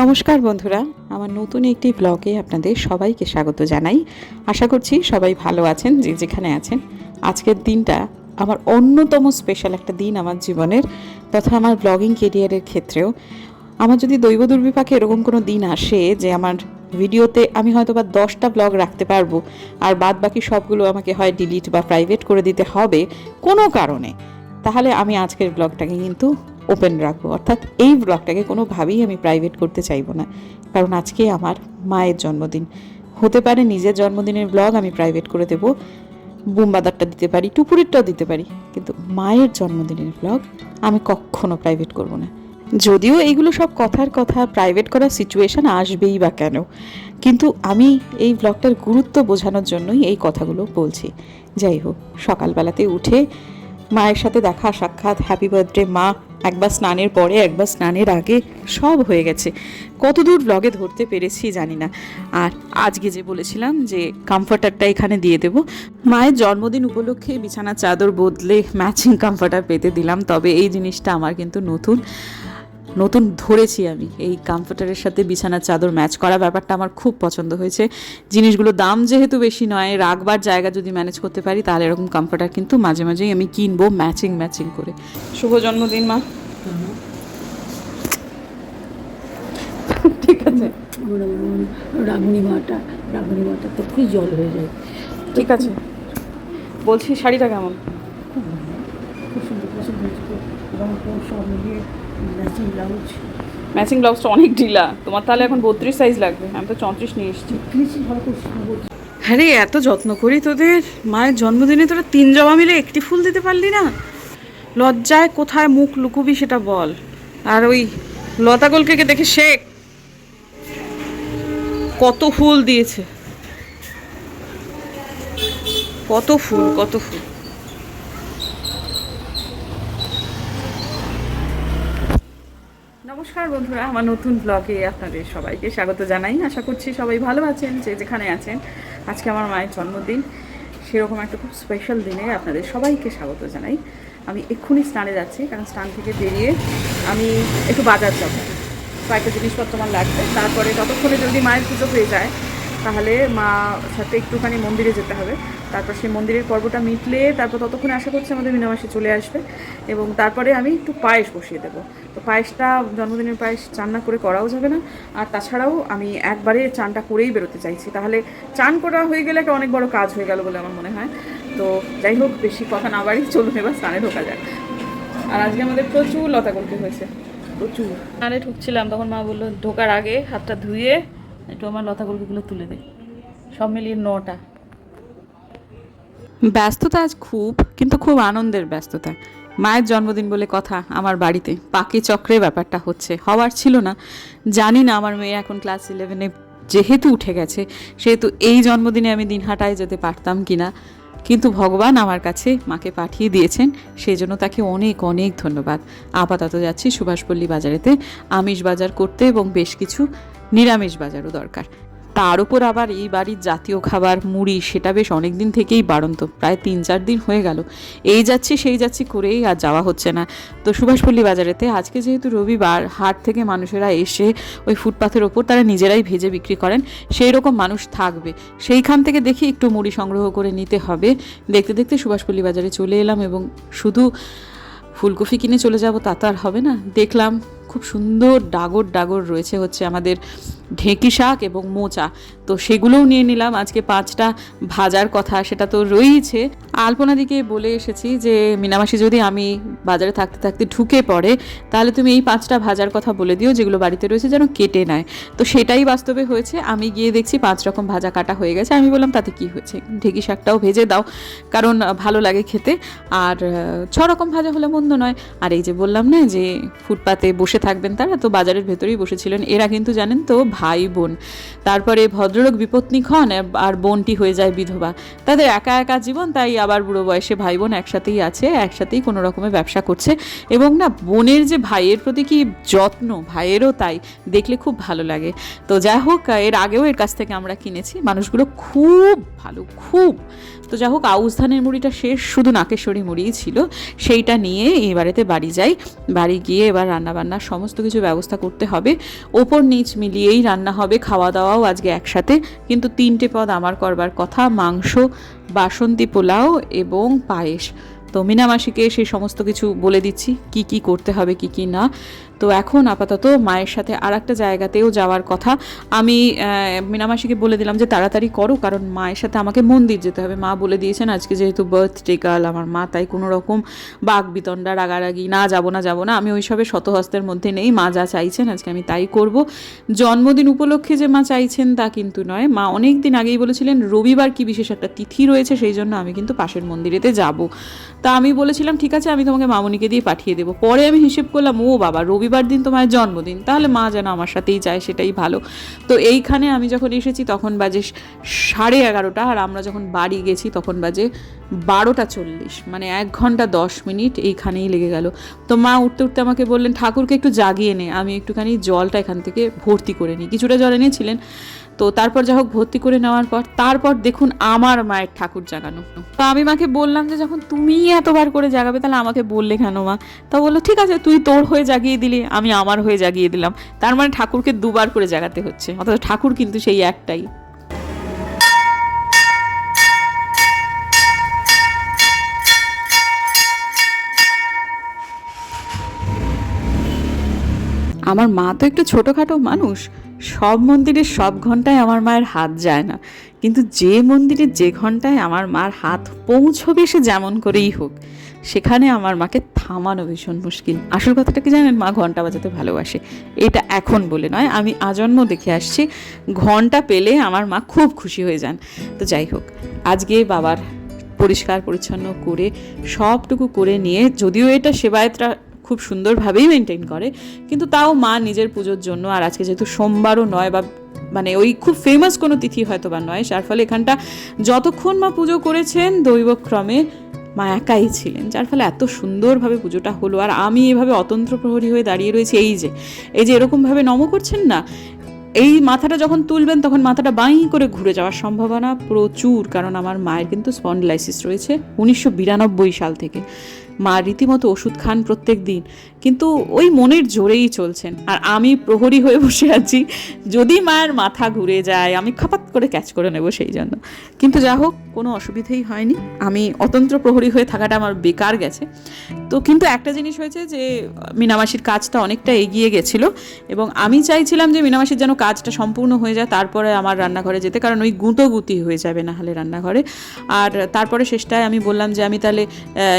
নমস্কার বন্ধুরা, আমার নতুন একটি ব্লগে আপনাদের সবাইকে স্বাগত জানাই। আশা করছি সবাই ভালো আছেন, যে যেখানে আছেন। আজকের দিনটা আমার অন্যতম স্পেশাল একটা দিন আমার জীবনের, তথা আমার ব্লগিং কেরিয়ারের ক্ষেত্রেও। আমার যদি দৈব দুর্বিপাকে এরকম কোনো দিন আসে যে আমার ভিডিওতে আমি হয়তো বা দশটা ব্লগ রাখতে পারব, আর বাদ বাকি সবগুলো আমাকে হয় ডিলিট বা প্রাইভেট করে দিতে হবে কোনো কারণে, তাহলে আমি আজকের ব্লগটাকে কিন্তু ওপেন রাখব। অর্থাৎ এই ব্লগটাকে কোনোভাবেই আমি প্রাইভেট করতে চাইব না। কারণ আজকে আমার মায়ের জন্মদিন। হতে পারে নিজের জন্মদিনের ব্লগ আমি প্রাইভেট করে দেবো। বুমবাদারটা দিতে পারি, টুপুরেরটাও দিতে পারি। কিন্তু মায়ের জন্মদিনের ব্লগ আমি কখনো প্রাইভেট করব না। যদিও এইগুলো সব কথার কথা প্রাইভেট করার সিচুয়েশন আসবেই বা কেন। কিন্তু আমি এই ব্লগটার গুরুত্ব বোঝানোর জন্যই এই কথাগুলো বলছি। যাই হোক, সকালবেলাতে উঠে মায়ের সাথে দেখা, সাক্ষাৎ হ্যাপি বার্থডে মা, একবার স্নানের পরে, একবার স্নানের আগে, সব হয়ে গেছে। কতদূর ব্লগে ধরতে পেরেছি জানি না। আর আজকে যে বলেছিলাম যে কমফর্টারটা এখানে দিয়ে দেব, মায়ের জন্মদিন উপলক্ষে বিছানা চাদর বদলে ম্যাচিং কমফর্টার পেতে দিলাম, তবে এই জিনিসটা আমার কিন্তু নতুন। নতুন ধরেছি আমি। এই কমফর্টারের সাথে বিছানার চাদর ম্যাচ করা ব্যাপারটা আমার খুব পছন্দ হয়েছে। জিনিসগুলোর দাম যেহেতু বেশি নয় রাখবার জায়গা যদি ম্যানেজ করতে পারি তাহলে এরকম কমফর্টার কিন্তু মাঝে মাঝেই আমি কিনবো ম্যাচিং ম্যাচিং করে। শুভ জন্মদিন মা। ঠিক আছে। রাগুনি মাটা রাগুনি মাটা তো খুবই জল হয়ে যায়। ঠিক আছে। বলছি শাড়িটা কেমন? খুব সুন্দর খুব সুন্দর হয়েছে সব মিলিয়ে ম্যাচিং ব্লাউজ ম্যাচিং ব্লাউজটা অনেক ঢিলা। তোমার তাহলে এখন বত্রিশ সাইজ লাগবে। আমি তো চৌত্রিশ নিয়ে এসেছি। হ্যাঁ রে এত যত্ন করি তোদের? মায়ের জন্মদিনে তোরা তিন জবা মিলে একটি ফুল দিতে পারলি না? লজ্জায় কোথায় মুখ লুকুবি সেটা বল। আর ওই লতা কলকে দেখে শেখ কত ফুল দিয়েছে। কত ফুল কত ফুল। নমস্কার বন্ধুরা, আমার নতুন ব্লগে আপনাদের সবাইকে স্বাগত জানাই। আশা করছি সবাই ভালো আছেন, যে যেখানে আছেন। আজকে আমার মায়ের জন্মদিন। সেরকম একটা খুব স্পেশাল দিনে আপনাদের সবাইকে স্বাগত জানাই। আমি এক্ষুনি স্নানে যাচ্ছি, কারণ স্নান থেকে বেরিয়ে আমি একটু বাজার যাব। কয়েকটা জিনিসপত্র আমার লাগবে। তারপরে ততক্ষণে যদি মায়ের পুজো হয়ে যায় তাহলে মা সাথে একটুখানি মন্দিরে যেতে হবে। তারপর সেই মন্দিরের পর্বটা মিটলে তারপর ততক্ষণে আশা করছি আমাদের মিনামাসি চলে আসবে এবং তারপরে আমি একটু পায়েস বসিয়ে দেবো। তো পায়েসটা, জন্মদিনের পায়েস চান্না করে করাও যাবে না। আর তাছাড়াও আমি একবারে চানটা করেই বেরোতে চাইছি। তাহলে চান করা হয়ে গেলে একটা অনেক বড় কাজ হয়ে গেল বলে আমার মনে হয়। তো যাই হোক, বেশি কথা না বাড়ি চলুন এবার স্নানে ঢোকা যাক। আর আজকে আমাদের প্রচুর লতা করতে হয়েছে। প্রচুর। স্নানে ঢুকছিলাম, তখন মা বলল, ঢোকার আগে হাতটা ধুয়ে একটু আমার লতা কলকিগুলো তুলে দে। সব মিলিয়ে নটা। ব্যস্ততা আজ খুব, কিন্তু খুব আনন্দের ব্যস্ততা। মায়ের জন্মদিন বলে কথা আমার বাড়িতে। পাকি চক্রে ব্যাপারটা হচ্ছে। হওয়ার ছিল না। জানি না আমার মেয়ে এখন ক্লাস ইলেভেনে যেহেতু উঠে গেছে, সেহেতু এই জন্মদিনে আমি দিনহাটায় যেতে পারতাম কি না কিন্তু ভগবান আমার কাছে মাকে পাঠিয়ে দিয়েছেন, সেই জন্য তাকে অনেক অনেক ধন্যবাদ। আপাতত যাচ্ছি সুভাষপল্লী বাজারেতে। আমিষ বাজার করতে এবং বেশ কিছু নিরামিষ বাজারও দরকার। তার উপর আবার এই বাড়ির জাতীয় খাবার, মুড়ি, সেটা বেশ অনেক দিন থেকেই বাড়ন্ত, প্রায় তিন চার দিন হয়ে গেল। এই যাচ্ছি, সেই যাচ্ছি করেই আর যাওয়া হচ্ছে না। তো সুভাষপল্লী বাজারেতে আজকে যেহেতু রবিবার, হাট থেকে মানুষেরা এসে ওই ফুটপাথের ওপর তারা নিজেরাই ভেজে বিক্রি করেন, সেই রকম মানুষ থাকবে। সেইখান থেকে দেখি একটু মুড়ি সংগ্রহ করে নিতে হবে। দেখতে দেখতে সুভাষপল্লী বাজারে চলে এলাম এবং শুধু ফুলকপি কিনে চলে যাব তা তো আর হবে না। দেখলাম খুব সুন্দর ডাগর ডাগর রয়েছে হচ্ছে আমাদের ঢেঁকি শাক এবং মোচা। তো সেগুলোও নিয়ে নিলাম। আজকে পাঁচটা ভাজার কথা সেটা তো রয়েইছে। আলপনা দিকে বলে এসেছি যে, মিনামাসি, যদি আমি বাজারে থাকতে থাকতে ঢুকে পড়ে, তাহলে তুমি এই পাঁচটা ভাজার কথা বলে দিও যেগুলো বাড়িতে রয়েছে যেন কেটে নেয়। তো সেটাই বাস্তবে হয়েছে। আমি গিয়ে দেখছি পাঁচ রকম ভাজা কাটা হয়ে গেছে। আমি বললাম, তাতে কি হয়েছে? ঢেঁকি শাকটাও ভেজে দাও, কারণ ভালো লাগে খেতে। আর, ছ রকম ভাজা হলে মন্দ নয়। আর এই যে বললাম না যে, ফুটপাতে বসে থাকবেন তারা। তো বাজারের ভেতরেই বসেছিলেন এরা কিন্তু জানেন তো ভাই বোন। তারপরে ভদ্রলোক বিপত্নিক হন আর বোনটি হয়ে যায় বিধবা। তাদের একা একা জীবন, তাই আবার বুড়ো বয়সে ভাই বোন একসাথেই আছে, একসাথেই কোনো রকমের ব্যবসা করছে। এবং না, বোনের যে ভাইয়ের প্রতি কি যত্ন, ভাইয়েরও তাই, দেখলে খুব ভালো লাগে। তো যাই হোক, এর আগেও এর কাছ থেকে আমরা কিনেছি। মানুষগুলো খুব ভালো, খুব তো যাই হোক, আউশ ধানের মুড়িটা শেষ, শুধু নাকেশ্বরী মুড়িই ছিল। সেইটা নিয়ে এবারেতে বাড়ি যাই। বাড়ি গিয়ে এবার রান্নাবান্না সমস্ত কিছু ব্যবস্থা করতে হবে। ওপর নিচ মিলিয়েই রান্না হবে খাওয়া দাওয়াও আজকে একসাথে। কিন্তু তিনটে পদ আমার করবার কথা, মাংস, বাসন্তী পোলাও এবং পায়েস। তো মিনামাসিকে সেই সমস্ত কিছু বলে দিচ্ছি, কি কি করতে হবে, কি কি না। তো এখন আপাতত মায়ের সাথে আর একটা জায়গাতেও যাওয়ার কথা। আমি মিনামাসিকে বলে দিলাম যে তাড়াতাড়ি করো, কারণ মায়ের সাথে আমাকে মন্দির যেতে হবে। মা বলে দিয়েছেন, আজকে যেহেতু বার্থডে গার্ল আমার মা, তাই কোনো রকম বাঘ বিতণ্ডা, রাগারাগি, না যাব না যাব না, আমি ওইসবের শতহস্তের মধ্যে নেই, মা যা চাইছেন আজকে আমি তাই করব। জন্মদিন উপলক্ষে যে মা চাইছেন তা কিন্তু নয়, মা অনেক দিন আগেই বলেছিলেন রবিবার কি বিশেষ একটা তিথি রয়েছে, সেই জন্য আমি কিন্তু পাশের মন্দিরেতে যাব। তা আমি বলেছিলাম, ঠিক আছে, আমি তোমাকে মামনিকে দিয়ে পাঠিয়ে দেবো। পরে আমি হিসেব করলাম, ও বাবা, রবিবার দিন তোমার জন্মদিন। তাহলে মা যেন আমার সাথেই যায়, সেটাই ভালো। তো এইখানে আমি যখন এসেছি, তখন বাজে সাড়ে এগারোটা, আর আমরা যখন বাড়ি গেছি, তখন বাজে বারোটা চল্লিশ। মানে এক ঘণ্টা দশ মিনিট এইখানেই লেগে গেল। তো মা উঠতে উঠতে আমাকে বললেন, ঠাকুরকে একটু জাগিয়ে নে। আমি একটুখানি জলটা এখান থেকে ভর্তি করে নিই। কিছুটা জল এনেছিলেন তো তারপর যা হোক ভর্তি করে নেওয়ার পর তারপর দেখুন আমার মায়ের ঠাকুর জাগানো। তো আমি মাকে বললাম যে যখন তুমি এতবার করে জাগাবে তাহলে আমাকে বললে কেন মা? তা বলল, ঠিক আছে, তুই তোর হয়ে জাগিয়ে দিলি, আমি আমার হয়ে জাগিয়ে দিলাম। তার মানে ঠাকুরকে দুবার করে জাগাতে হচ্ছে, অথচ ঠাকুর কিন্তু সেই একটাই। আমার মা তো একটু ছোটোখাটো মানুষ সব মন্দিরের সব ঘন্টায় আমার মায়ের হাত যায় না। কিন্তু যে মন্দিরে যে ঘন্টায় আমার মার হাত পৌঁছবে সে যেমন করেই হোক, সেখানে আমার মাকে থামানো ভীষণ মুশকিল। আসল কথাটা কি জানেন? মা ঘণ্টা বাজাতে ভালোবাসে। এটা এখন বলে নয়, আমি আজন্ম দেখে আসছি। ঘণ্টা পেলে আমার মা খুব খুশি হয়ে যান। তো যাই হোক, আজকে বাবার পরিষ্কার পরিচ্ছন্ন করে, সবটুকু করে নিয়ে, যদিও এটা সেবায়তরা খুব সুন্দরভাবেই মেনটেন করে। কিন্তু তাও মা নিজের পুজোর জন্য, আর আজকে যেহেতু সোমবারও নয় বা মানে ওই খুব ফেমাস কোনো তিথি হয়তো বা নয়, যার ফলে এখানটা যতক্ষণ মা পুজো করেছেন দৈবক্রমে মা একাই ছিলেন, যার ফলে এত সুন্দরভাবে পুজোটা হলো। আর আমি এভাবে অতন্ত্র প্রহরী হয়ে দাঁড়িয়ে রয়েছি, এই যে এই যে এরকমভাবে নম করছেন না, এই মাথাটা যখন তুলবেন তখন মাথাটা বাঁই করে ঘুরে যাওয়ার সম্ভাবনা প্রচুর, কারণ আমার মায়ের কিন্তু স্পন্ডলাইসিস রয়েছে উনিশশো বিরানব্বই সাল থেকে। মা রীতিমতো ওষুধ খান প্রত্যেক দিন। কিন্তু ওই মনের জোরেই চলছেন। আর আমি প্রহরী হয়ে বসে আছি। যদি মায়ের মাথা ঘুরে যায়, আমি খাপাত করে ক্যাচ করে নেব সেই জন্য। কিন্তু যা হোক, কোনো অসুবিধেই হয়নি। আমি অতন্ত্র প্রহরী হয়ে থাকাটা আমার বেকার গেছে। তো কিন্তু একটা জিনিস হয়েছে যে, মিনামাসির কাজটা অনেকটা এগিয়ে গেছিল। এবং আমি চাইছিলাম যে, মিনামাসির যেন কাজটা সম্পূর্ণ হয়ে যায়, তারপরে আমার রান্নাঘরে যেতে। কারণ ওই গুঁতো গুতি হয়ে যাবে না হলে রান্নাঘরে। আর তারপরে শেষটায় আমি বললাম যে, আমি তাহলে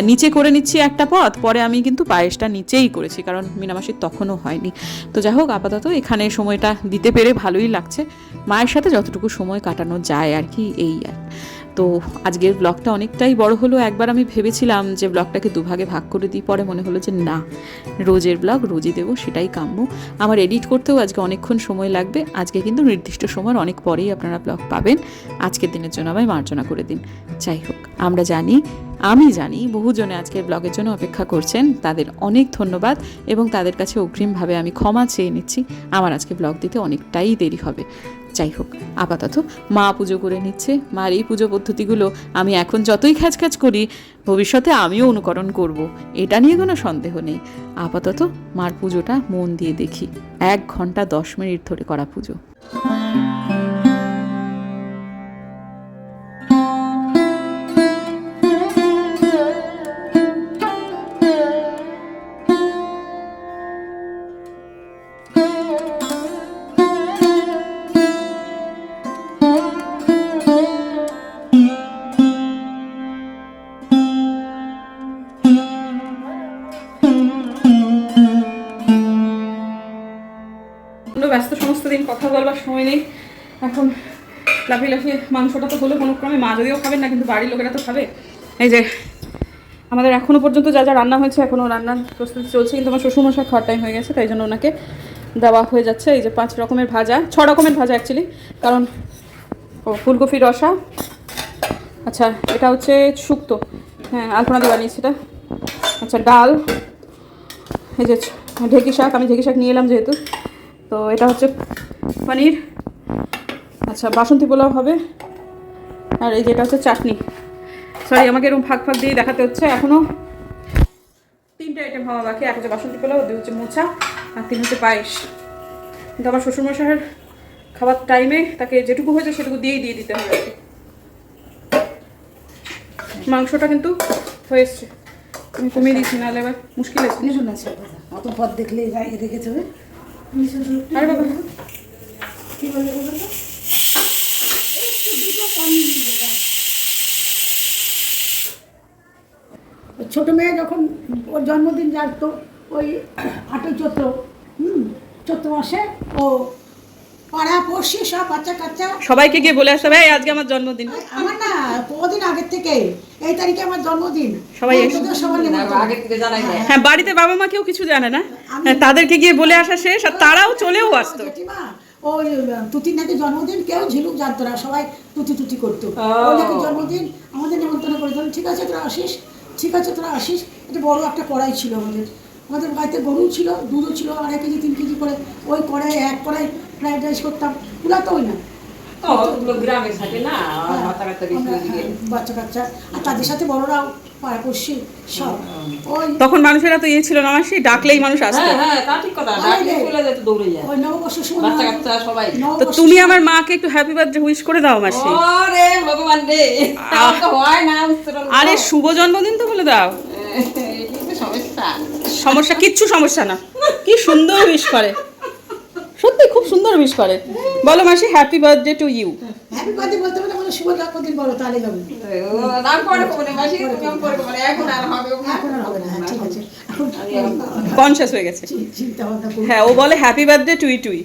নিচে করে নিচ্ছি একটা পথ, পরে আমি কিন্তু পায়েসটা নিচেই করেছি, কারণ মিনামাসির তখনও হয়নি। তো যাই হোক, আপাতত এখানে সময়টা দিতে পেরে ভালোই লাগছে। মায়ের সাথে যতটুকু সময় কাটানো যায় আর কি, এই আর তো আজকের ব্লগটা অনেকটাই বড় হলো। একবার আমি ভেবেছিলাম যে ব্লগটাকে দুভাগে ভাগ করে দিই, পরে মনে হলো যে না, রোজের ব্লগ রোজই দেবো, সেটাই কাম্য। আমার এডিট করতেও আজকে অনেকক্ষণ সময় লাগবে। আজকে কিন্তু নির্দিষ্ট সময়ের অনেক পরেই আপনারা ব্লগ পাবেন। আজকের দিনের জন্য আমায় মার্জনা করে দিন। যাই হোক, আমরা জানি, আমি জানি, বহুজনে আজকের ব্লগের জন্য অপেক্ষা করছেন। তাদের অনেক ধন্যবাদ এবং তাদের কাছে অগ্রিমভাবে আমি ক্ষমা চেয়ে নিচ্ছি। আমার আজকে ব্লগ দিতে অনেকটাই দেরি হবে। যাই হোক, আপাতত মা পুজো করে নিচ্ছে। মার এই পুজো পদ্ধতিগুলো আমি এখন যতই খ্যাচ খ্যাচ করি, ভবিষ্যতে আমিও অনুকরণ করব, এটা নিয়ে কোনো সন্দেহ নেই। আপাতত মার পুজোটা মন দিয়ে দেখি। এক ঘণ্টা দশ মিনিট ধরে করা পুজো। নেই। এখন লাফিয়ে লাফিয়ে মাংসটা তো হলো কোনো ক্রমে মা যদিও খাবেন না, কিন্তু বাড়ির লোকেরা তো খাবে। এই যে, আমাদের এখনও পর্যন্ত যা যা রান্না হয়েছে এখনও রান্নার প্রস্তুতি চলছে, কিন্তু আমার শ্বশুরমশাই খাওয়ার টাইম হয়ে গেছে, তাই জন্য ওনাকে দেওয়া হয়ে যাচ্ছে। এই যে পাঁচ রকমের ভাজা, ছ রকমের ভাজা অ্যাকচুয়ালি কারণ ও ফুলকপি রসা আচ্ছা এটা হচ্ছে শুক্তো। হ্যাঁ আলপনা দিয়ে বানিয়েছি এটা। আচ্ছা ডাল, এই যে ঢেকি শাক, আমি ঢেকি শাক নিয়ে এলাম যেহেতু। তো এটা হচ্ছে পনির। আচ্ছা বাসন্তী পোলাও হবে। আর এই যেটা হচ্ছে চাটনি। সরি আমাকে এরকম ফাঁক ফাঁক দিয়ে দেখাতে হচ্ছে। এখনও তিনটে আইটেম হওয়া বাকি। এক হচ্ছে বাসন্তী পোলাও, দুই হচ্ছে মোচা, আর তিন হচ্ছে পায়েস। কিন্তু আমার শ্বশুরমশাইয়ের খাবার টাইমে তাকে যেটুকু হয়েছে সেটুকু দিয়েই দিয়ে দিতে হবে। মাংসটা কিন্তু হয়ে এসছে। আমি কমিয়ে দিচ্ছি, নাহলে এবার মুশকিল আছে। অত পথ দেখলে গায়ে রেখেছে হবে আরে বাবা কি বলবে বলো তো? ওই ছোট মেয়ে যখন ওর জন্মদিন তো ওই আটই চৈত্র হুম চৈত্র মাসে ও পাড়া পড়শি সব বাচ্চা কাচ্চা। সবাইকে গিয়ে বলে আসতে "এই, আজকে আমার জন্মদিন। আমার না কদিন আগের থেকে এই তারিখে আমার জন্মদিন। সবাই হ্যাঁ। হ্যাঁ বাড়িতে বাবা মা কেউ কিছু জানে না। হ্যাঁ, তাদেরকে গিয়ে বলে আসা শেষ আর তারাও চলেও আসতো। ওই তুতির নাকি জন্মদিন কেউ ঝিলুক জানতো না সবাই তুতি তুতি করতো। ও। নাকি জন্মদিন আমাদের নেমন্তন্ন করে দিলাম ঠিক আছে তোরা আসিস ঠিক আছে তোরা আসিস। একটা বড় একটা কড়াই ছিল আমাদের। আমাদের বাড়িতে গরু ছিল দুধও ছিল আড়াই কেজি তিন কেজি করে। ওই কড়াই এক কড়াই ফ্রাইড রাইস করতাম। ওই না। তো গ্রামে থাকে না হ্যাঁ, হ্যাঁ, বাচ্চা কাচ্চা। আর তাদের সাথে বড়রাও পাড়া সব। ওই তখন মানুষেরা তো ইয়ে ছিল না মাসি ডাকলেই মানুষ আসতো। হ্যাঁ তা ঠিক কথা ডাকলে চলে যেত দৌড়ে যায়। ওই নববর্ষের সময় বাচ্চা কাচ্চা সবাই। তো তুমি আমার মাকে একটু হ্যাপি বার্থডে উইশ করে দাও মাসি। ওরে ভগবান রে তো হয় না আরে শুভ জন্মদিন তো বলে দাও। সমস্যা। সমস্যা কিচ্ছু সমস্যা না। কি সুন্দর উইশ করে। সত্যি খুব সুন্দর উইশ করে। বলো মাসি happy birthday to you happy birthday বলতে বলে বলে শুভ জন্মদিন বলো তাহলে যাবে। ও নাম পরে মাসি তুমি আমি পরে এখন আর হবে এখন আর হবে না হ্যাঁ, ঠিক আছে। কনসিয়াস হয়ে গেছে। হ্যাঁ ও বলে হ্যাপি বার্থডে টুই টুই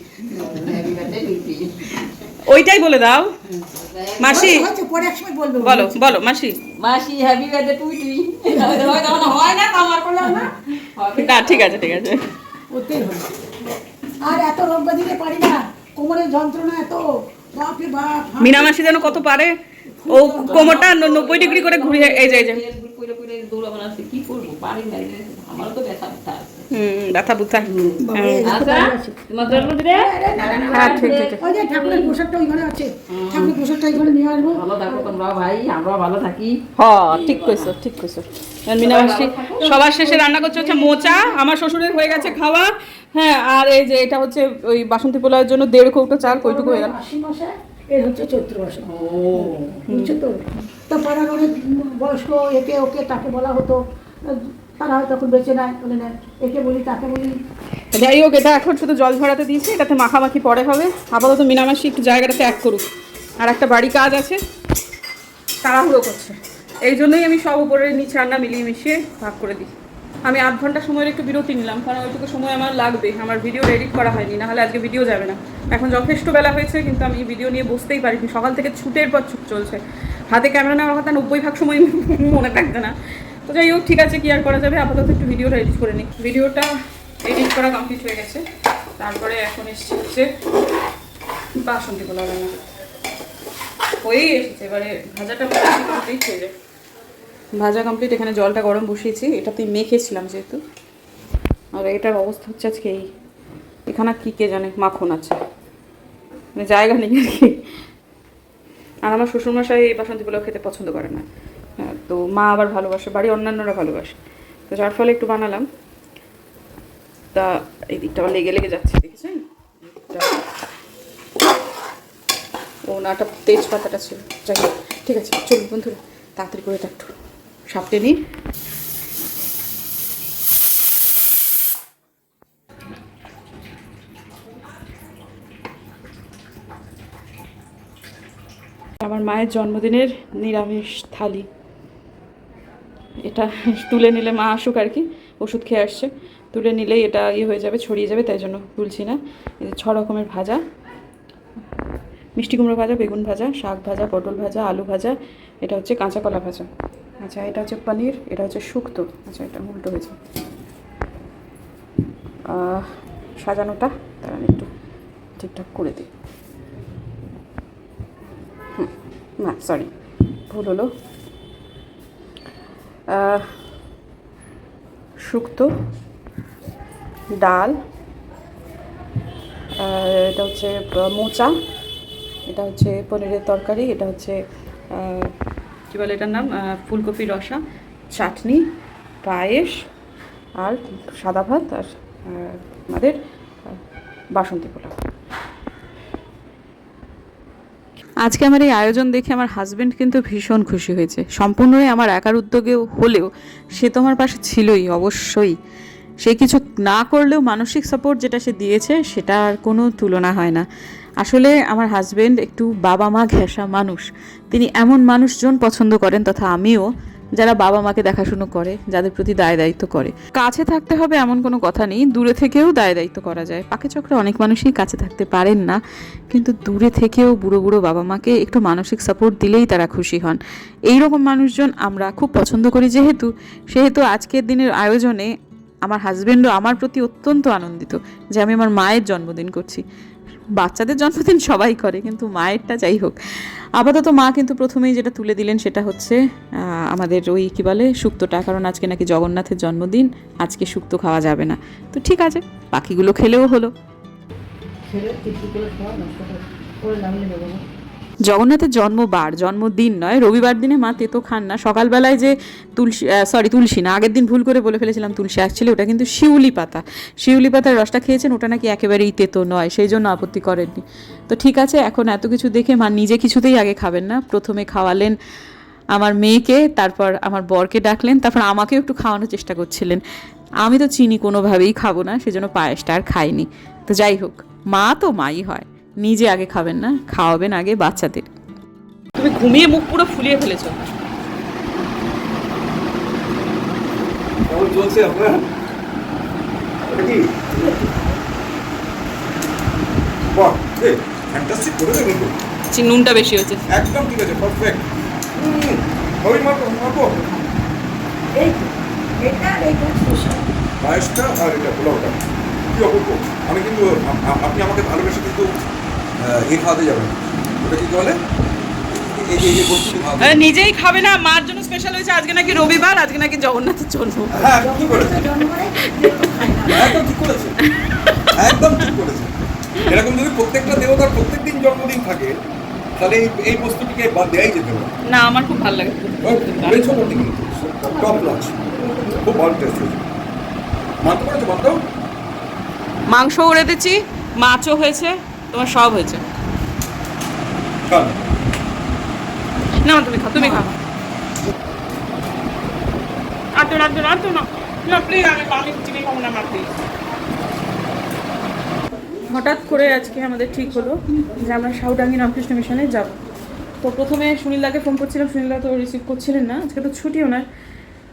হ্যাপি বার্থডে ডিউটি ওইটাই বলে দাও। মাসি হয়তো পরে এক সময় বলব। বলো বলো মাসি। মাসি হ্যাপি বার্থডে টুই টুই হয় না আমার করলাম না। ঠিক আছে ঠিক আছে। করতেই হবে। আর এত লম্বা দিতে পারি না কোমরের যন্ত্রণা এত বাপরে বাপ মিনামাসি মিনা মাসি যেন কত পারে ও কোমরটা নব্বই ডিগ্রি করে ঘুরে এই যে এই যে কি করব পারি না আমারও তো ব্যথা ব্যথা আছে ব্যথা বুথা। বাবা, এই দেখো দাঁড়িয়ে আছে। তোমার জন্মদিনে ঠিক ঠিক ঠিক। ওই যে ঠাকুরের পোশাকটা ওই আছে। ঠাকুরের পোশাকটা এই নিয়ে আসব। ভালো থাকো তোমরা ভাই আমরাও ভালো থাকি। হ ঠিক কইছো ঠিক কইছো। আর সবার শেষে রান্না করছে হচ্ছে মোচা আমার শ্বশুরের হয়ে গেছে খাওয়া। হ্যাঁ আর এই যে এটা হচ্ছে ওই বাসন্তী পোলাওয়ের জন্য দেড় কৌটো চাল কইটুকু হয়ে গেল। আশ্বিন এর হচ্ছে চৈত্র মাসে। বুঝছ তো? বয়স্ক একে ওকে তাকে বলা হতো। তারা হয়তো তখন বেঁচে নেয়, বলে না একে বলি, তাকে বলি। যাই হোক, এটা এখন শুধু জল ঝরাতে দিয়েছি, এটাতে মাখামাখি পরে হবে। আপাতত মিনামাসি একটু জায়গাটাতে এক করুক। আর একটা বাড়ি কাজ আছে, তাড়াহুড়ো করছে। এই জন্যই আমি সব উপরের নিচে রান্না মিলিয়ে মিশিয়ে ভাগ করে দিই। আমি আধ ঘণ্টা সময়ের একটু বিরতি নিলাম, কারণ ওইটুকু সময় আমার লাগবে। আমার ভিডিও এডিট করা হয়নি না হলে আজকে ভিডিও যাবে না। এখন যথেষ্ট বেলা হয়েছে, কিন্তু আমি ভিডিও নিয়ে বসতেই পারিনি। সকাল থেকে ছুটের পর ছুট চলছে। হাতে ক্যামেরা নেওয়ার কথা নব্বই ভাগ সময় মনে থাকবে না। তো যাই হোক, ঠিক আছে, কি আর করা যাবে? আপাতত একটু ভিডিওটা এডিট করে নিই। ভিডিওটা এডিট করা কমপ্লিট হয়ে গেছে। তারপরে এখন এসছে হচ্ছে বাসন্তী পোলাও রান্না। হয়েই এসেছে, এবারে ভাজাটা কমপ্লিট হয়ে যায় ভাজা কমপ্লিট এখানে জলটা গরম বসিয়েছি। এটাতে মেখেছিলাম যেহেতু। আর এটার অবস্থা হচ্ছে আজকে এই। এখানে কী কে জানে, মাখন আছে। মানে জায়গা নেই আর আর আমার শ্বশুরমশাই এই বাসন্তী পোলাও খেতে পছন্দ করে না। হ্যাঁ, তো মা আবার ভালোবাসে বাড়ি অন্যান্যরা ভালোবাসে। তো যার ফলে একটু বানালাম। তা এই দিকটা লেগে লেগে যাচ্ছে দেখেছেন। ও নাটা তেজপাতাটা ছিল। যাই ঠিক আছে চলুন বন্ধুরা তাড়াতাড়ি করে এটা একটু সাপটে নিই। আমার মায়ের জন্মদিনের নিরামিষ থালি। এটা তুলে নিলে মা আসুক আর কি, ওষুধ খেয়ে আসছে। তুলে নিলেই এটা ইয়ে হয়ে যাবে, ছড়িয়ে যাবে, তাই জন্য তুলছি না। ছ রকমের ভাজা। মিষ্টি কুমড়ো ভাজা, বেগুন ভাজা, শাক ভাজা, পটল ভাজা, আলু ভাজা, এটা হচ্ছে কাঁচা কলা ভাজা। আচ্ছা এটা হচ্ছে পনির, এটা হচ্ছে শুক্তো। আচ্ছা এটা উল্টো হয়েছে সাজানোটা তারা একটু ঠিকঠাক করে দিই। না সরি ভুল হলো। শুক্তো, ডাল এটা হচ্ছে মোচা, এটা হচ্ছে পনিরের তরকারি, এটা হচ্ছে কী বলে এটার নাম? ফুলকপি রসা, চাটনি, পায়েস আর সাদা ভাত আর আমাদের বাসন্তী পোলাও। আজকে আমার এই আয়োজন দেখে আমার হাজব্যান্ড কিন্তু ভীষণ খুশি হয়েছে। সম্পূর্ণই আমার একার উদ্যোগেও হলেও সে তো আমার পাশে ছিলই, অবশ্যই। সে কিছু না করলেও মানসিক সাপোর্ট যেটা সে দিয়েছে, সেটা আর কোনো তুলনা হয় না। আসলে আমার হাজব্যান্ড একটু বাবা মা ঘেঁষা মানুষ। তিনি এমন মানুষজন পছন্দ করেন তথা আমিও যারা বাবা মাকে দেখাশুনো করে, যাদের প্রতি দায় দায়িত্ব করে। কাছে থাকতে হবে এমন কোনো কথা নেই, দূরে থেকেও দায় দায়িত্ব করা যায়। পাকে চক্রে অনেক মানুষই কাছে থাকতে পারেন না, কিন্তু দূরে থেকেও বুড়ো বুড়ো বাবা মাকে একটু মানসিক সাপোর্ট দিলেই তারা খুশি হন। এই রকম মানুষজন আমরা খুব পছন্দ করি যেহেতু, সেহেতু আজকের দিনের আয়োজনে আমার হাজবেন্ডও আমার প্রতি অত্যন্ত আনন্দিত যে আমি আমার মায়ের জন্মদিন করছি। বাচ্চাদের জন্মদিন সবাই করে, কিন্তু মায়েরটা যাই হোক। আপাতত মা কিন্তু প্রথমেই যেটা তুলে দিলেন সেটা হচ্ছে আমাদের ওই কী বলে শুক্তটা কারণ আজকে নাকি জগন্নাথের জন্মদিন, আজকে শুক্ত খাওয়া যাবে না। তো ঠিক আছে পাখিগুলো খেলেও হলো। জগন্নাথের জন্মবার, জন্মদিন নয়, রবিবার দিনে মা তেতো খান না। সকালবেলায় যে তুলসী সরি তুলসী না, আগের দিন ভুল করে বলে ফেলেছিলাম তুলসী অ্যাকচুয়ালি ওটা কিন্তু শিউলি পাতা। শিউলি পাতার রসটা খেয়েছেন, ওটা নাকি একেবারেই তেতো নয়, সেই জন্য আপত্তি করেননি। তো ঠিক আছে, এখন এত কিছু দেখে মা নিজে কিছুতেই আগে খাবেন না। প্রথমে খাওয়ালেন আমার মেয়েকে, তারপর আমার বরকে ডাকলেন, তারপর আমাকেও একটু খাওয়ানোর চেষ্টা করছিলেন। আমি তো চিনি কোনোভাবেই খাব না, সেজন্য পায়েসটা আর খাইনি। তো যাই হোক, মা তো মাই হয়। নিজে আগে খাবেন না খাওয়াবেন আগে বাচ্চাদের। তুমি ঘুমিয়ে মুখ পুরো ফুলিয়ে ফেলেছো। চলছে আপনার? বাহ ফ্যান্টাস্টিক করে দেবেন তো। নুনটা বেশি হয়েছে। একদম ঠিক আছে পারফেক্ট ওই মারবো মারবো এই তো, এটা আর এইটা স্পেশাল পায়েসটা আর এটা পোলাওটা। কি অপূর্ব। আমি কিন্তু আপনি আমাকে ভালোবেসে কিন্তু এ খাওয়াতে যাবেন। ওটা কি বলে? নিজেই খাবে না মার জন্য স্পেশাল হয়েছে আজকে নাকি রবিবার আজকে নাকি জগন্নাথের জন্য হ্যাঁ করেছে। একদম ঠিক করেছে। একদম ঠিক করেছে। এরকম যদি প্রত্যেকটা দেবতার প্রত্যেক দিন জন্মদিন থাকে তাহলে এই এই বস্তুটিকে বাদ দেওয়াই যেতে পারে। না আমার খুব ভালো লাগে। ওটি কিন্তু টপ লঞ্চ খুব ভালো টেস্ট হয়েছে। পারছ মানতেও মাংস উড়ে দিচ্ছি মাছও হয়েছে। তোমার সব হয়েছে। না তুমি খাও তুমি খাও। আটো না না আটো না। না প্লিজ আমি আমি চিনি খাব না মা হঠাৎ করে আজকে আমাদের ঠিক হলো যে আমরা সাউডাঙ্গি রামকৃষ্ণ মিশনে যাব। তো প্রথমে সুনীলদাকে ফোন করছিলাম সুনীলদা তো রিসিভ করছিলেন না আজকে তো ছুটি ওনার।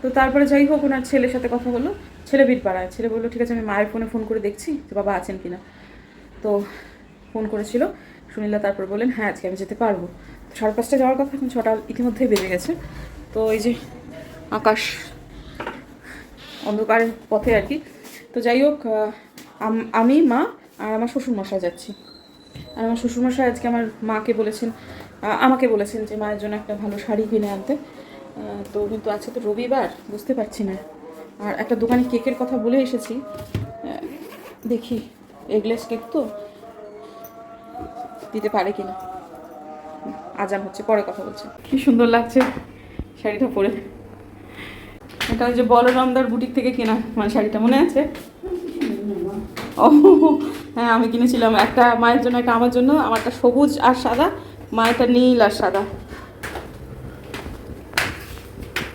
তো তারপরে যাই হোক ওনার ছেলের সাথে কথা হলো। ছেলে ভিড় পাড়ায় ছেলে বলল ঠিক আছে আমি মায়ের ফোনে ফোন করে দেখছি যে বাবা আছেন কিনা। তো ফোন করেছিল। সুনীলদা তারপর বললেন হ্যাঁ আজকে আমি যেতে পারব। সাড়ে পাঁচটা যাওয়ার কথা, এখন ছটা ইতিমধ্যেই বেজে গেছে। তো এই যে আকাশ অন্ধকারের পথে আর কি। তো যাই হোক আম- মা আর আমার শ্বশুরমশাই যাচ্ছি। আর আমার শ্বশুরমশাই আজকে আমার মাকে বলেছেন আমাকে বলেছেন যে, মায়ের জন্য একটা ভালো শাড়ি কিনে আনতে। তো কিন্তু আজকে তো রবিবার, বুঝতে পারছি না। আর একটা দোকানে কেকের কথা বলে এসেছি। দেখি, এগলেস কেক তো? দিতে পারে কিনা। আজান হচ্ছে, পরে কথা বলছে। কি সুন্দর লাগছে শাড়িটা পরে। এটা ওই যে বলরামদার বুটিক থেকে কেনা মানে শাড়িটা, মনে আছে? ও হ্যাঁ আমি কিনেছিলাম। একটা মায়ের জন্য, একটা আমার জন্য, আমারটা সবুজ আর সাদা, মায়েরটা নীল আর সাদা।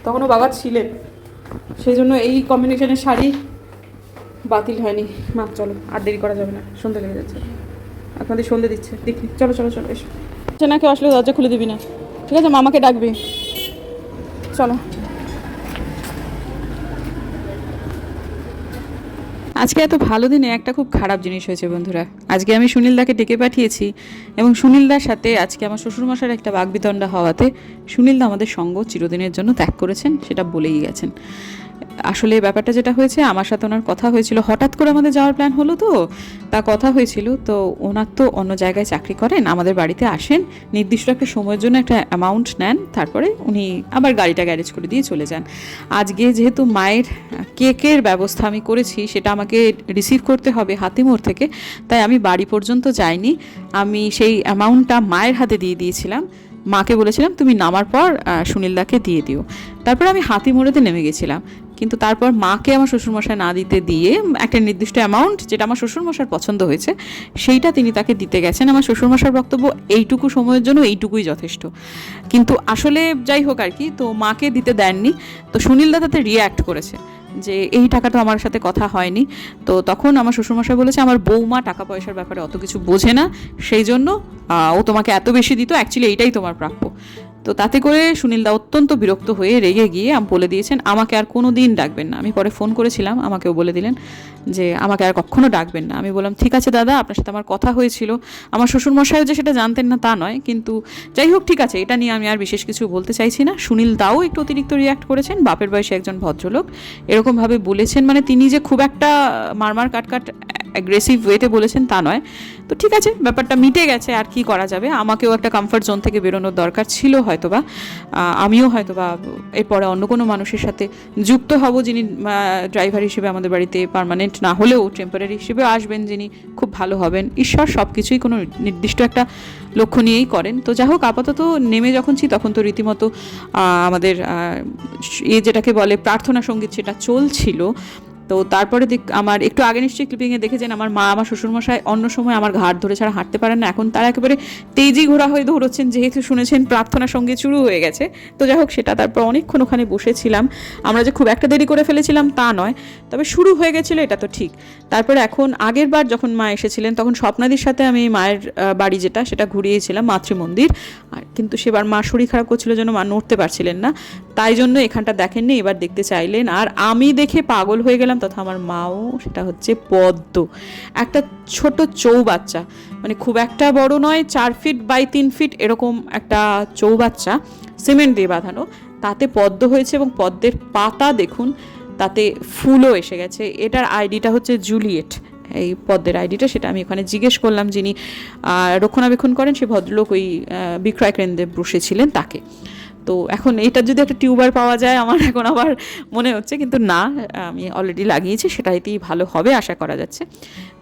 তখনও বাবা ছিলেন। সেই জন্য এই কম্বিনেশনের শাড়ি বাতিল হয়নি। মা, চলো, আর দেরি করা যাবে না। সুন্দর লেগে যাচ্ছে। আপনাদের সন্ধে দিচ্ছে। দেখি। চলো চলো চলো এসো। সে না আসলে দরজা খুলে দিবি না। ঠিক আছে মামাকে ডাকবি। চলো। আজকে এত ভালো দিনে একটা খুব খারাপ জিনিস হয়েছে বন্ধুরা। আজকে আমি সুনীলদাকে ডেকে পাঠিয়েছি এবং সুনীলদার সাথে আজকে আমার শ্বশুরমশার একটা বাগবিতণ্ডা হওয়াতে সুনীলদা আমাদের সঙ্গ চিরদিনের জন্য ত্যাগ করেছেন সেটা বলেই গেছেন। আসলে ব্যাপারটা যেটা হয়েছে, আমার সাথে ওনার কথা হয়েছিল। হঠাৎ করে আমাদের যাওয়ার প্ল্যান হলো তো, তা কথা হয়েছিল। তো ওনার তো অন্য জায়গায় চাকরি করেন, আমাদের বাড়িতে আসেন, নির্দিষ্ট একটা সময়ের জন্য একটা অ্যামাউন্ট নেন, তারপরে উনি আবার গাড়িটা গ্যারেজ করে দিয়ে চলে যান। আজকে যেহেতু মায়ের কেকের ব্যবস্থা আমি করেছি, সেটা আমাকে রিসিভ করতে হবে হাতিমোড় থেকে, তাই আমি বাড়ি পর্যন্ত যাইনি। আমি সেই অ্যামাউন্টটা মায়ের হাতে দিয়ে দিয়েছিলাম। মাকে বলেছিলাম, তুমি নামার পর সুনীলদাকে দিয়ে দিও। তারপর আমি হাতি মোড়েতে নেমে গেছিলাম। কিন্তু তারপর মাকে আমার শ্বশুরমশাই না দিতে দিয়ে একটা নির্দিষ্ট অ্যামাউন্ট যেটা আমার শ্বশুরমশার পছন্দ হয়েছে, সেইটা তিনি তাকে দিতে গেছেন। আমার শ্বশুরমশার বক্তব্য এইটুকু সময়ের জন্য এইটুকুই যথেষ্ট। কিন্তু আসলে যাই হোক আর কি, তো মাকে দিতে দেননি। তো সুনীলদা তাতে রিয়্যাক্ট করেছে যে এই টাকা তো আমার সাথে কথা হয়নি। তো তখন আমার শ্বশুরমশাই বলেছে, আমার বৌমা টাকা পয়সার ব্যাপারে অত কিছু বোঝে না। সেই জন্য ও তোমাকে এত বেশি দিত অ্যাকচুয়ালি এইটাই তোমার প্রাপ্য। তো তাতে করে সুনীলদা অত্যন্ত বিরক্ত হয়ে রেগে গিয়ে আম বলে দিয়েছেন, আমাকে আর কোনো দিন ডাকবেন না। আমি পরে ফোন করেছিলাম, আমাকেও বলে দিলেন যে, আমাকে আর কখনো ডাকবেন না। আমি বললাম, ঠিক আছে দাদা, আপনার সাথে আমার কথা হয়েছিল। আমার শ্বশুরমশাইও যে সেটা জানতেন না তা নয়, কিন্তু যাই হোক, ঠিক আছে, এটা নিয়ে আমি আর বিশেষ কিছু বলতে চাইছি না। সুনীল দাও একটু অতিরিক্ত রিয়াক্ট করেছেন, বাপের বয়সে একজন ভদ্রলোক। এরকমভাবে বলেছেন মানে তিনি যে খুব একটা মারমার, কাটকাট অ্যাগ্রেসিভ ওয়েতে বলেছেন তা নয়। তো ঠিক আছে, ব্যাপারটা মিটে গেছে, আর কি করা যাবে? আমাকেও একটা কমফর্ট জোন থেকে বেরোনোর দরকার ছিল হয়তোবা আমিও হয়তোবা এরপরে অন্য কোনো মানুষের সাথে যুক্ত হব যিনি ড্রাইভার হিসেবে আমাদের বাড়িতে পার্মানেন্ট না হলেও টেম্পোরারি হিসেবে আসবেন যিনি খুব ভালো হবেন। ঈশ্বর সব কিছুই কোনো নির্দিষ্ট একটা লক্ষ্য নিয়েই করেন। তো যাই হোক, আপাতত নেমে যখন ছি, তখন তো রীতিমতো আমাদের এ যেটাকে বলে প্রার্থনা সংগীত সেটা চলছিল। তো তারপরে আমার একটু আগে নিশ্চয়ই ক্লিপিংয়ে দেখেছেন আমার মা, আমার শ্বশুরমশাই অন্য সময় আমার ঘাট ধরে ছাড়া হাঁটতে পারেন না। এখন তারা একেবারে তেজি ঘোরা হয়ে দৌড়চ্ছেন, যেহেতু শুনেছেন প্রার্থনা সঙ্গে শুরু হয়ে গেছে। তো যাই হোক, সেটা তারপর অনেকক্ষণ ওখানে বসেছিলাম। আমরা যে খুব একটা দেরি করে ফেলেছিলাম তা নয়, তবে শুরু হয়ে গেছিল, এটা তো ঠিক। তারপর এখন আগের বার যখন মা এসেছিলেন, তখন স্বপ্নাদির সাথে আমি মায়ের বাড়ি যেটা, সেটা ঘুরিয়েছিলাম, মাতৃমন্দির। আর কিন্তু সেবার মা শরীর খারাপ করছিল যেন মা নড়তে পারছিলেন না। তাই জন্য এখানটা দেখেননি, এবার দেখতে চাইলেন। আর আমি দেখে পাগল হয়ে গেলাম, তথা আমার মাও, সেটা হচ্ছে পদ্ম। একটা ছোট চৌবাচ্চা মানে খুব একটা বড় নয়, চার ফিট বাই তিন ফিট এরকম একটা চৌবাচ্চা, সিমেন্ট দিয়ে বাঁধানো। তাতে পদ্ম হয়েছে এবং পদ্মের পাতা দেখুন, তাতে ফুলও এসে গেছে। এটার আইডিটা হচ্ছে জুলিয়েট। এই পদ্মের আইডিটা, সেটা আমি ওখানে জিজ্ঞেস করলাম যিনি রক্ষণাবেক্ষণ করেন, সে ভদ্রলোক ওই বিক্রয় কেন্দ্রে বসেছিলেন তাকে। তো এখন এটার যদি একটা টিউবার পাওয়া যায়, আমার এখন আবার মনে হচ্ছে, কিন্তু না, আমি অলরেডি লাগিয়েছি, সেটাইতেই ভালো হবে, আশা করা যাচ্ছে।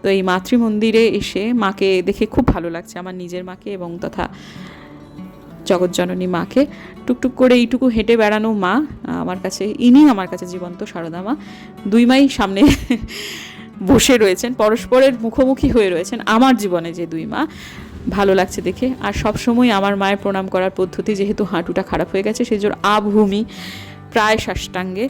তো এই মাতৃমন্দিরে এসে মাকে দেখে খুব ভালো লাগছে, আমার নিজের মাকে এবং তথা জগৎজননী মাকে। টুকটুক করে এইটুকু হেঁটে বেড়ানো মা, আমার কাছে, ইনি আমার কাছে জীবন্ত সারদা মা। দুই মাই সামনে বসে রয়েছেন, পরস্পরের মুখোমুখি হয়ে রয়েছেন, আমার জীবনে যে দুই মা। ভালো লাগছে দেখে। আর সব সময় আমার মায়ের প্রণাম করার পদ্ধতি যেহেতু হাঁটুটা খারাপ হয়ে গেছে সেজন্য আভূমি প্রায় সাষ্টাঙ্গে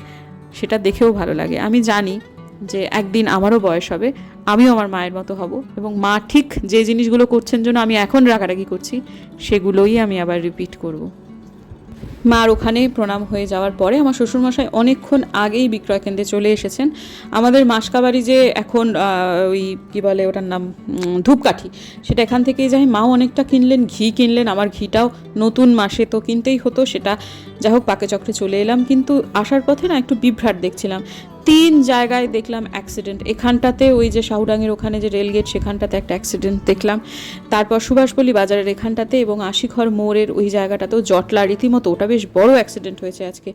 সেটা দেখেও ভালো লাগে। আমি জানি যে একদিন আমারও বয়স হবে, আমিও আমার মায়ের মতো হব এবং মা ঠিক যে জিনিসগুলো করছেন জন্য আমি এখন রাগারাগি করছি, সেগুলোই আমি আবার রিপিট করব। মার ওখানে প্রণাম হয়ে যাওয়ার পরে আমার শ্বশুরমশাই অনেকক্ষণ আগেই বিক্রয় কেন্দ্রে চলে এসেছেন। আমাদের মাসকাবাড়ি যে এখন ওই কী বলে ওটার নাম ধূপকাঠি, সেটা এখান থেকেই যাই। মাও অনেকটা কিনলেন, ঘি কিনলেন, আমার ঘিটাও নতুন মাসে তো কিনতেই হতো, সেটা যাই হোক পাকে চক্রে চলে এলাম। কিন্তু আসার পথে না একটু বিভ্রাট দেখছিলাম। তিন জায়গায় দেখলাম অ্যাক্সিডেন্ট এখানটাতে ওই যে শাহুডাঙ্গের ওখানে যে রেলগেট সেখানটাতে একটা অ্যাক্সিডেন্ট দেখলাম। তারপর সুভাষপল্লী বাজারের এখানটাতে এবং আশিঘর মোড়ের ওই জায়গাটাতেও জটলা, রীতিমতো ওটা বেশ বড় অ্যাক্সিডেন্ট হয়েছে আজকে।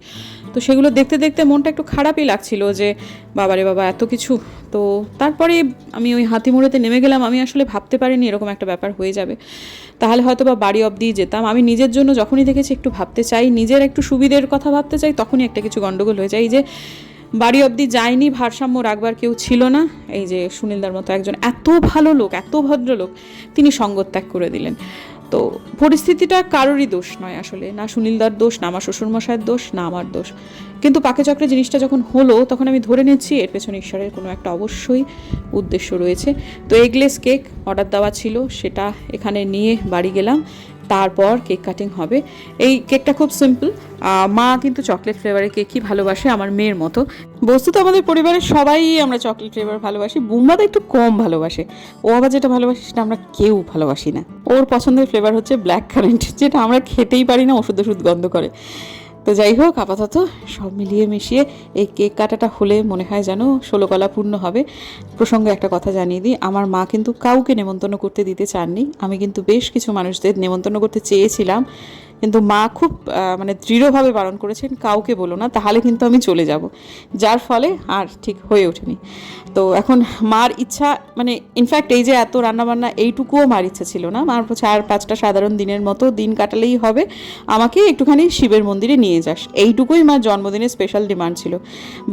তো সেগুলো দেখতে দেখতে মনটা একটু খারাপই লাগছিল যে, বাবারে বাবা, এত কিছু। তো তারপরে আমি ওই হাতিমোড়েতে নেমে গেলাম। আমি আসলে ভাবতে পারিনি এরকম একটা ব্যাপার হয়ে যাবে। তাহলে হয়তো বা বাড়ি অবধি যেতাম। আমি নিজের জন্য যখনই দেখেছি একটু ভাবতে চাই, নিজের একটু সুবিধের কথা ভাবতে চাই, তখনই একটা কিছু গন্ডগোল হয়ে যায়। যে বাড়ি অবধি যায়নি, ভারসাম্য রাখবার কেউ ছিল না। এই যে সুনীলদার মতো একজন এত ভালো লোক, এত ভদ্রলোক তিনি সঙ্গ ত্যাগ করে দিলেন। তো পরিস্থিতিটা কারোরই দোষ নয় আসলে, না সুনীলদার দোষ, না আমার শ্বশুরমশাইয়ের দোষ, না আমার দোষ। কিন্তু পাকে চক্রে জিনিসটা যখন হলো, তখন আমি ধরে নিচ্ছি এর পেছনে ঈশ্বরের কোনো একটা অবশ্যই উদ্দেশ্য রয়েছে। তো এগলেস কেক অর্ডার দেওয়া ছিল, সেটা এখানে নিয়ে বাড়ি গেলাম। তারপর কেক কাটিং হবে। এই কেকটা খুব সিম্পল। মা কিন্তু চকলেট ফ্লেভারের কেকই ভালোবাসে আমার মেয়ের মতো। বস্তুত আমাদের পরিবারের সবাই আমরা চকলেট ফ্লেভার ভালোবাসি। বুম্বাদা একটু কম ভালোবাসে। ও আবার যেটা ভালোবাসে সেটা আমরা কেউ ভালোবাসি না। ওর পছন্দের ফ্লেভার হচ্ছে ব্ল্যাক কারেন্ট, যেটা আমরা খেতেই পারি না ওষুধ ওষুধ গন্ধ করে। তো যাই হোক, আপাতত সব মিলিয়ে মিশিয়ে এই কেক কাটাটা হলে মনে হয় যেন ষোলো কলা পূর্ণ হবে। প্রসঙ্গে একটা কথা জানিয়ে দিই, আমার মা কিন্তু কাউকে নেমন্তন্ন করতে দিতে চাননি। আমি কিন্তু বেশ কিছু মানুষদের নেমন্তন্ন করতে চেয়েছিলাম। কিন্তু মা খুব মানে দৃঢ়ভাবে বারণ করেছেন কাউকে বলো না তাহলে কিন্তু আমি চলে যাব। যার ফলে আর ঠিক হয়ে ওঠেনি। তো এখন মার ইচ্ছা মানে ইনফ্যাক্ট এই যে এত রান্নাবান্না এইটুকুও মার ইচ্ছা ছিল না। মার চার পাঁচটা সাধারণ দিনের মতো দিন কাটালেই হবে। আমাকে একটুখানি শিবের মন্দিরে নিয়ে যাস। এইটুকুই মার জন্মদিনের স্পেশাল ডিমান্ড ছিল।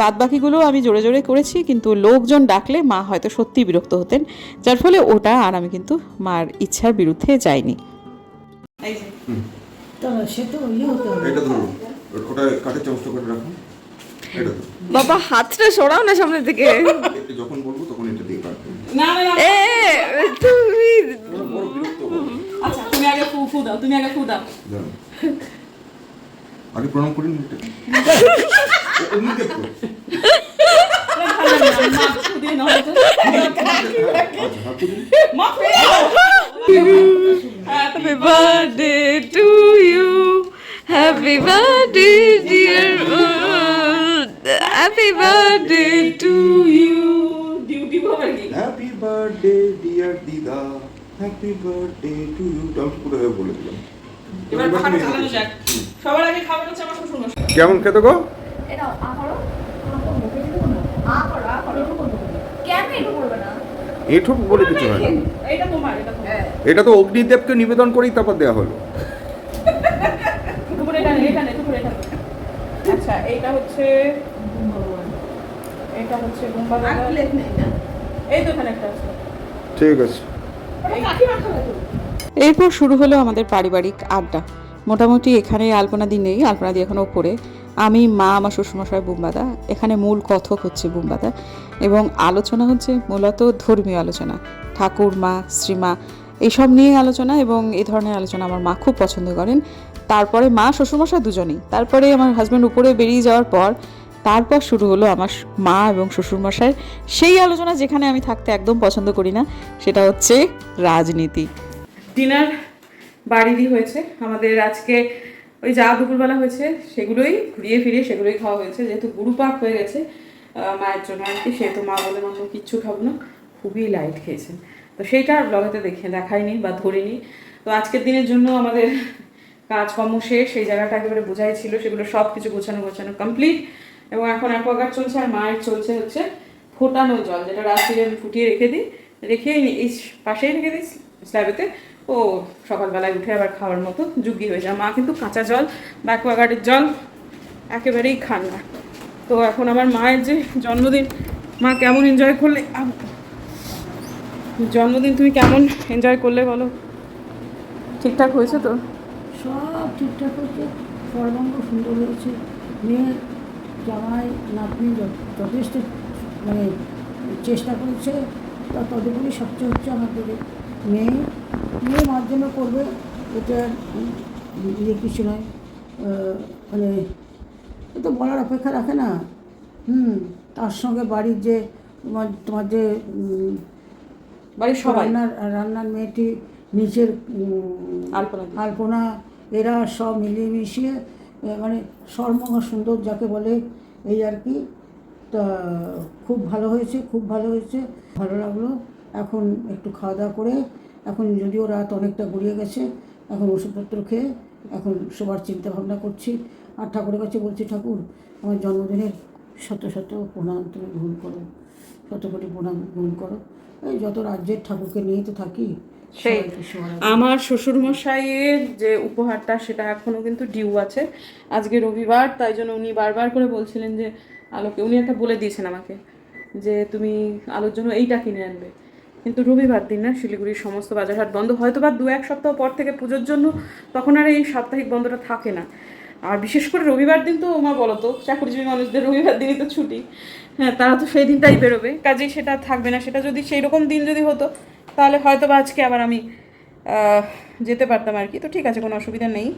বাদ বাকিগুলো আমি জোরে জোরে করেছি কিন্তু লোকজন ডাকলে মা হয়তো সত্যি বিরক্ত হতেন। যার ফলে ওটা আর আমি কিন্তু মার ইচ্ছার বিরুদ্ধে যাইনি। এই ইয়ে হতে হবে। এটা ধরুন ওটা কাঠের চামচটা করে রাখুন। এটা ধরুন। বাবা হাতটা সরাও না সামনে থেকে যখন বলব তখন এটা দিয়ে কাটবে না না না। এ তুমি। আচ্ছা তুমি আগে ফু ফু দাও তুমি আগে ফু দাও। আগে প্রণাম ভালো দাও। Happy birthday to you. Happy birthday, dear. Happy birthday to you. Duty হবে কি হ্যাপি বার্থডে ডিয়ার দিদা হ্যাপি বার্থডে টু ইউ আমি পুরো বলে দিলাম এবার পাখাটা যাক সবার আগে খাবার হচ্ছে আমার শ্বশুর মশাই। কেমন খেতে গো? এটা আ করো আ করো আ করো কেন এটা করবে না? এঠুক বলে কিছু হয় না। তোমার এটা এটা তো অগ্নিদেবকে নিবেদন করেই তারপর দেওয়া হলো। এটা। আচ্ছা এইটা হচ্ছে এটা হচ্ছে এই তো একটা আছে। ঠিক আছে। এরপর শুরু হলো আমাদের পারিবারিক আড্ডা। মোটামুটি এখানে আলপনা দি নেই, আলপনা দি এখন ওপরে। আমি, মা, আমার শ্বশুরমশাই বুম্বাদা। এখানে মূল কথক হচ্ছে বুম্বাদা। এবং আলোচনা হচ্ছে মূলত ধর্মীয় আলোচনা। ঠাকুর, মা, শ্রীমা, এইসব নিয়ে আলোচনা এবং এই ধরনের আলোচনা আমার মা খুব পছন্দ করেন। তারপরে মা, শ্বশুরমশাই দুজনেই। তারপরে আমার হাজব্যান্ড উপরে বেরিয়ে যাওয়ার পর, তারপর শুরু হলো আমার মা এবং শ্বশুরমশাইয়ের সেই আলোচনা যেখানে আমি থাকতে একদম পছন্দ করি না, সেটা হচ্ছে রাজনীতি। ডিনার বাড়িরই হয়েছে। আমাদের আজকে ওই যা দুপুরবেলা হয়েছে, সেগুলোই ঘুরিয়ে ফিরিয়ে সেগুলোই খাওয়া হয়েছে। যেহেতু গুরু পাক হয়ে গেছে মায়ের জন্য আর কি, সেহেতু মা বলে অন্য কিচ্ছু খাব না। খুবই লাইট খেয়েছেন। তো সেইটা আর ব্লগেতে দেখে দেখাইনি বা ধরিনি। তো আজকের দিনের জন্য আমাদের কাজকর্ম শেষ। সেই জায়গাটা একেবারে বোঝাই ছিল। সেগুলো সব কিছু গোছানো গোছানো কমপ্লিট এবং এখন অ্যাকোয়াগার্ড চলছে আর মায়ের চলছে হচ্ছে ফোটানো জল, যেটা রাত্রিরে আমি ফুটিয়ে রেখে দিই। রেখে এই পাশেই রেখে দিই স্ল্যাবেতে। ও সকালবেলায় উঠে আবার খাওয়ার মতো যুগি হয়ে যায়। মা কিন্তু কাঁচা জল বা জল একেবারেই খান না। তো এখন আমার মায়ের যে জন্মদিন, মা কেমন এনজয় করলে জন্মদিন তুমি কেমন এনজয় করলে বলো? ঠিকঠাক হয়েছে তো? সব ঠিকঠাক হয়েছে সর্বাঙ্গ সুন্দর হয়েছে। মেয়ে জামাই নাতনি যথেষ্ট মানে চেষ্টা করেছে, তা ততগুলি সবচেয়ে হচ্ছে আমাদের মেয়ে মেয়ে মার জন্য করবে এটা ইয়ে কিছু নয় মানে এ তো বলার অপেক্ষা রাখে না। হুম তার সঙ্গে বাড়ির যে তোমার তোমার যে বাড়ির সবাই। রান্নার রান্নার মেয়েটি নিচের আলপনা আলপনা এরা সব মিলিয়ে মিশিয়ে মানে সর্বঙ্গ সুন্দর যাকে বলে এই আর কি। তা খুব ভালো হয়েছে খুব ভালো হয়েছে ভালো লাগল। এখন একটু খাওয়া দাওয়া করে এখন যদিও রাত অনেকটা গড়িয়ে গেছে এখন ওষুধপত্র খেয়ে এখন সবার চিন্তা ভাবনা করছি। আর ঠাকুরের কাছে বলছি ঠাকুর আমার জন্মদিনের শত শত প্রণাম তুমি গ্রহণ করো শত কোটি প্রণাম গ্রহণ করো। এই যত রাজ্যের ঠাকুরকে নিয়েই তো থাকি সেই আমার শ্বশুরমশাইয়ের যে উপহারটা সেটা এখনও কিন্তু ডিউ আছে। আজকে রবিবার তাই জন্য উনি বারবার করে বলছিলেন যে আলোকে উনি একটা বলে দিয়েছেন আমাকে যে তুমি আলোর জন্য এইটা কিনে আনবে। কিন্তু রবিবার দিন না শিলিগুড়ির সমস্ত বাজারহাট বন্ধ। হয়তো বা দু এক সপ্তাহ পর থেকে পুজোর জন্য তখন আর এই সাপ্তাহিক বন্ধটা থাকে না। আর বিশেষ করে রবিবার দিন তো মা বলো তো চাকরিজীবী মানুষদের রবিবার দিনই তো ছুটি। হ্যাঁ তারা তো সেই দিনটাই বেরোবে। কাজেই সেটা থাকবে না। সেটা যদি সেই রকম দিন যদি হতো, তাহলে হয়তো বা আজকে আবার আমি যেতে পারতাম আর কি। তো ঠিক আছে, কোনো অসুবিধা নেই।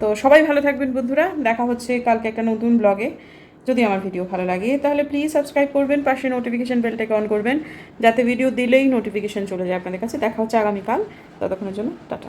তো সবাই ভালো থাকবেন বন্ধুরা। দেখা হচ্ছে কালকে একটা নতুন ব্লগে যদি আমার ভিডিও ভালো লাগে, তাহলে প্লিজ সাবস্ক্রাইব করবেন, পাশে নোটিফিকেশান বেলটাকে অন করবেন, যাতে ভিডিও দিলেই নোটিফিকেশান চলে যায় আপনাদের কাছে। দেখা হচ্ছে আগামীকাল। ততক্ষণের জন্য, টাটা।